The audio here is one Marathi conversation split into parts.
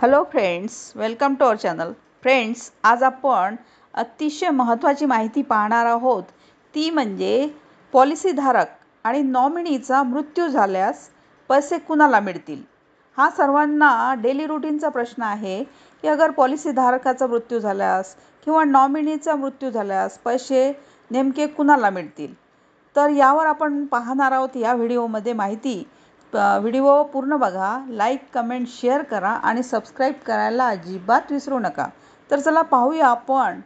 Hello friends welcome to our channel friends आज आपण अतिशय महत्त्वाची माहिती पाहणार आहोत. ती म्हणजे पॉलिसीधारक आणि नॉमिनीचा मृत्यू झाल्यास पैसे कुणाला मिळतील? हा सर्वांना डेली रुटीनचा प्रश्न आहे की अगर पॉलिसीधारकाचा मृत्यू झाल्यास किंवा नॉमिनीचा मृत्यू झाल्यास पैसे नेमके कुणाला मिळतील? तर यावर आपण पाहणार आहोत या व्हिडिओमध्ये माहिती. व्हिडिओ पूर्ण बघा लाईक कमेंट शेअर करा आणि सबस्क्राईब करायला अजिबात विसरू नका. तर चला पाहूया आपण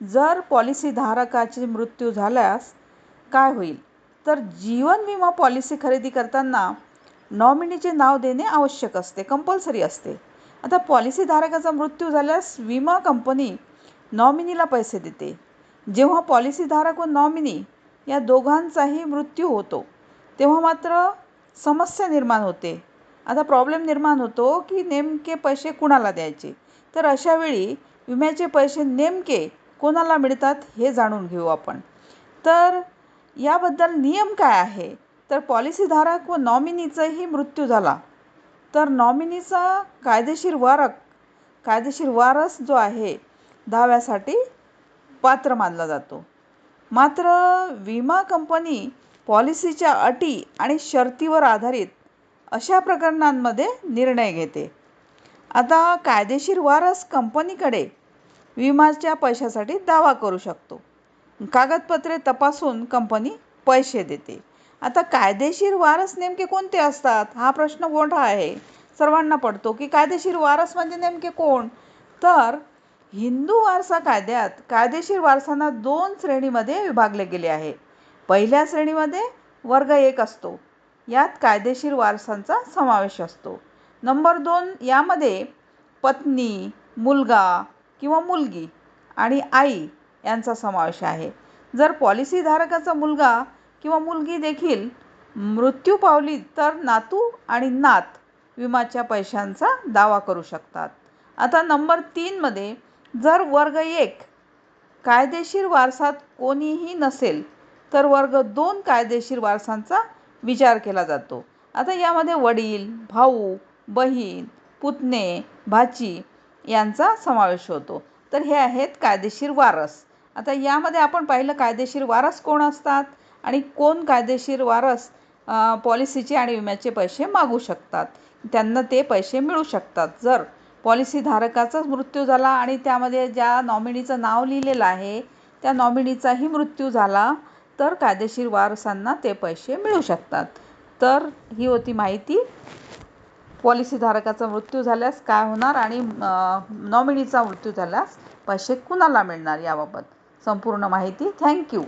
जर पॉलिसीधारकाची मृत्यू झाल्यास काय होईल? तर जीवन विमा पॉलिसी खरेदी करताना नॉमिनीचे नाव देणे आवश्यक असते कंपल्सरी असते. आता पॉलिसीधारकाचा मृत्यू झाल्यास विमा कंपनी नॉमिनीला पैसे देते. जेव्हा पॉलिसीधारक व नॉमिनी या दोघांचाही मृत्यू होतो तेव्हा मात्र समस्या निर्माण होते. आता प्रॉब्लेम निर्माण होतो की नेमके पैसे कुणाला द्यायचे? तर अशावेळी विम्याचे पैसे नेमके कोणाला मिळतात हे जाणून घेऊ आपण. तर याबद्दल नियम काय आहे? तर पॉलिसीधारक व नॉमिनीचाही मृत्यू झाला. तर नॉमिनीचा कायदेशीर वारक कायदेशीर वारस जो आहे दाव्यासाठी पात्र मानला जातो. मात्र विमा कंपनी पॉलिसीच्या अटी आणि शर्तीवर आधारित अशा प्रकरणांमध्ये निर्णय घेते. आता कायदेशीर वारस कंपनीकडे विमाच्या पैशासाठी दावा करू शकतो. कागदपत्रे तपासून कंपनी पैसे देते. आता कायदेशीर वारस नेमके कोणते असतात? हा प्रश्न मोठा आहे. सर्वांना पडतो की कायदेशीर वारस म्हणजे नेमके कोण? तर हिंदू वारसा कायद्यात कायदेशीर वारसांना दोन श्रेणीमध्ये विभागले गेले आहे. पहिल्या श्रेणीमध्ये वर्ग एक असतो. यात कायदेशीर वारसांचा समावेश असतो. नंबर दोन यामध्ये पत्नी मुलगा किंवा मुलगी आणि आई यांचा समावेश आहे. जर पॉलिसीधारकाचा मुलगा किंवा मुलगी देखील मृत्यू पावली तर नातू आणि नात विमाच्या पैशांचा दावा करू शकतात. आता नंबर तीनमध्ये जर वर्ग एक कायदेशीर वारसात कोणीही नसेल तर वर्ग दोन कायदेशीर वारसांचा विचार केला जातो. आता यामध्ये वडील भाऊ बहीण पुतणे भाची यांचा समावेश होतो. तर हे आहेत कायदेशीर वारस. आता यामध्ये आपण पाहिलं कायदेशीर वारस कोण असतात आणि कोण कायदेशीर वारस पॉलिसीचे आणि विम्याचे पैसे मागू शकतात? त्यांना ते पैसे मिळू शकतात. जर पॉलिसीधारकाचाच मृत्यू झाला आणि त्यामध्ये ज्या नॉमिनीचं नाव लिहिलेलं आहे त्या नॉमिनीचाही मृत्यू झाला तर कायदेशीर वारसांना ते पैसे मिळू शकतात. तर ही होती माहिती. पॉलिसीधारकाचा मृत्यू झाल्यास काय होणार आणि नॉमिनीचा मृत्यू झाल्यास पैसे कुणाला मिळणार याबाबत? संपूर्ण माहिती. थँक्यू.